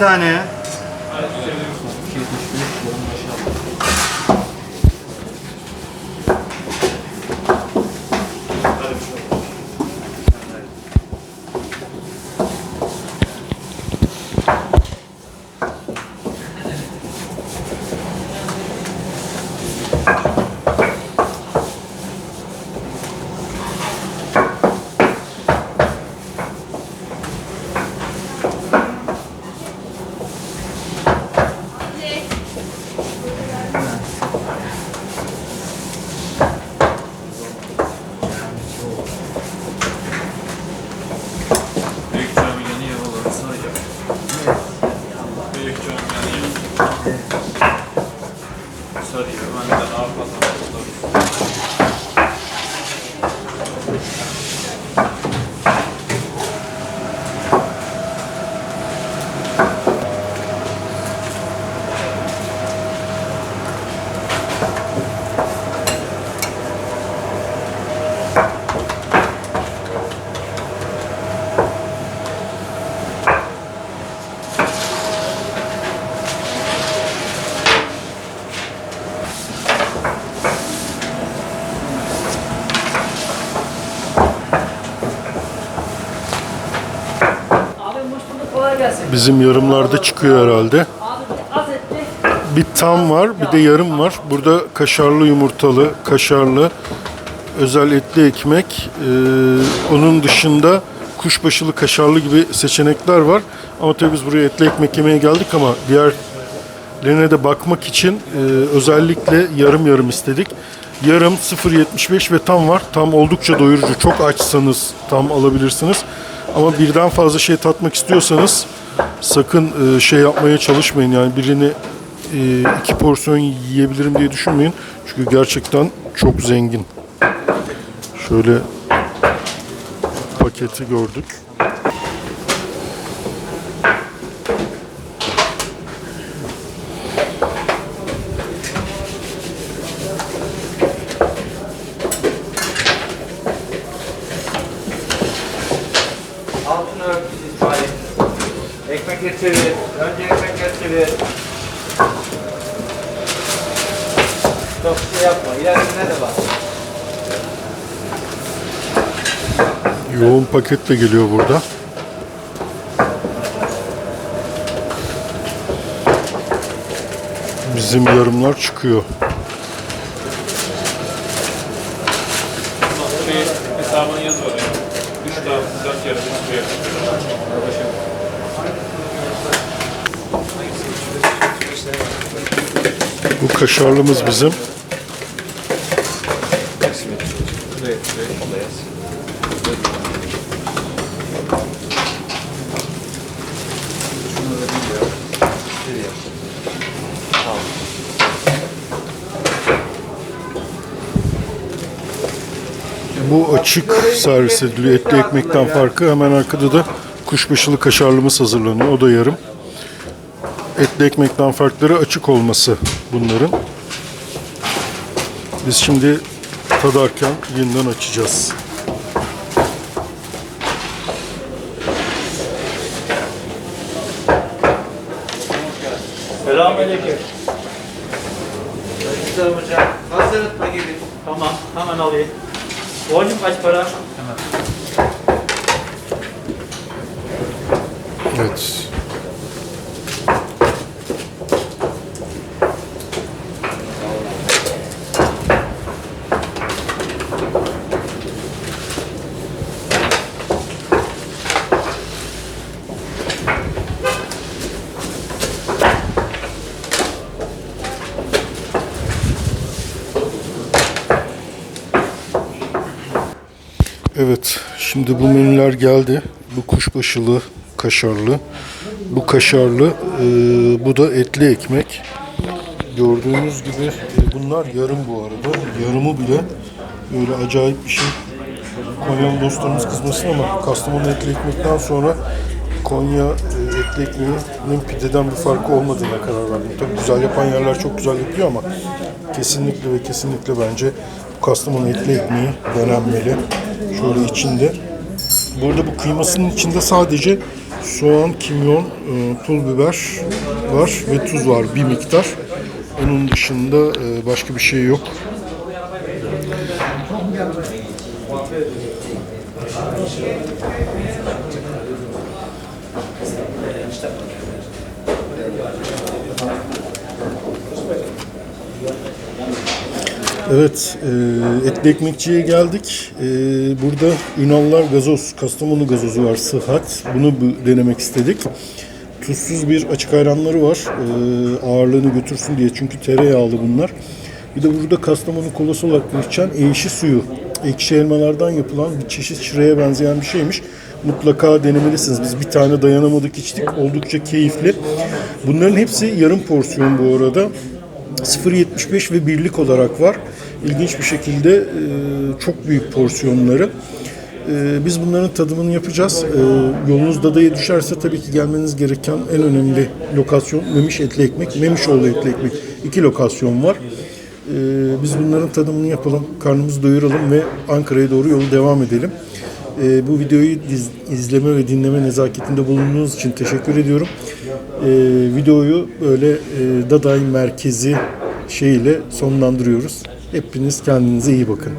tane. Büyük Bizim yarımlarda çıkıyor herhalde. Bir tam var, bir de yarım var. Burada kaşarlı yumurtalı, kaşarlı, özel etli ekmek. Ee, onun dışında kuşbaşılı kaşarlı gibi seçenekler var. Ama tabii biz buraya etli ekmek yemeye geldik ama diğerlerine de bakmak için e, özellikle yarım yarım istedik. Yarım 0.75 ve tam var. Tam oldukça doyurucu. Çok açsanız tam alabilirsiniz. Ama birden fazla şey tatmak istiyorsanız sakın e, şey yapmaya çalışmayın. Yani birini e, iki porsiyon yiyebilirim diye düşünmeyin. Çünkü gerçekten çok zengin. Şöyle paketi gördük. Altını örtüsü İsmail. Ekmek çevir. Önce ekmek çevir. Çok şey yapma. İlerisine de bak. Yoğun paket de geliyor burada. Bizim yarımlar çıkıyor. Hesabını yaz oraya. Bu kaşarlımız bizim. Bu açık servis ediliyor. Etli ekmekten farkı hemen arkada da kuşbaşılı kaşarlımız hazırlanıyor. O da yarım. Etli ekmekten farkları açık olması bunların. Biz şimdi tadarken yeniden açacağız. Selamünaleyküm. Aleykümselam hocam. Hazır etme gibi. Tamam, hemen alayım. O óleo para... Evet. Evet, şimdi bu menüler geldi. Bu kuşbaşılı, kaşarlı. Bu kaşarlı, e, bu da etli ekmek. Gördüğünüz gibi e, bunlar yarım bu arada. Yarımı bile böyle acayip bir şey. Konyalı dostlarımız kızmasın ama Kastamonu etli ekmekten sonra Konya e, etli ekmeğinin pideden bir farkı olmadığına karar verdim. Tabii güzel yapan yerler çok güzel yapıyor ama kesinlikle ve kesinlikle bence Kastamonu etli ekmeği denenmeli. Şöyle içinde. Bu arada bu kıymasının içinde sadece Soğan, kimyon, e, pul biber var ve tuz var bir miktar. Onun dışında e, başka bir şey yok. Evet, e, etli ekmekçiye geldik. E, burada Ünallar gazoz, Kastamonu gazozu var, sıhhat. Bunu bu- denemek istedik. Tuzsuz bir açık ayranları var. E, ağırlığını götürsün diye çünkü tereyağlı bunlar. Bir de burada Kastamonu kolası olarak geçen eğişi suyu. Ekşi elmalardan yapılan bir çeşit şıraya benzeyen bir şeymiş. Mutlaka denemelisiniz. Biz bir tane dayanamadık içtik. Oldukça keyifli. Bunların hepsi yarım porsiyon bu arada. 0.75 ve birlik olarak var. İlginç bir şekilde e, çok büyük porsiyonları. E, biz bunların tadımını yapacağız. E, yolunuz Dada'ya düşerse tabii ki gelmeniz gereken en önemli lokasyon Memiş Etli Ekmek, Memişoğlu Etli Ekmek. İki lokasyon var. Biz bunların tadımını yapalım, karnımızı doyuralım ve Ankara'ya doğru yolu devam edelim. Bu videoyu izleme ve dinleme nezaketinde bulunduğunuz için teşekkür ediyorum. E, videoyu böyle e, Daday merkezi şeyiyle sonlandırıyoruz. Hepiniz kendinize iyi bakın.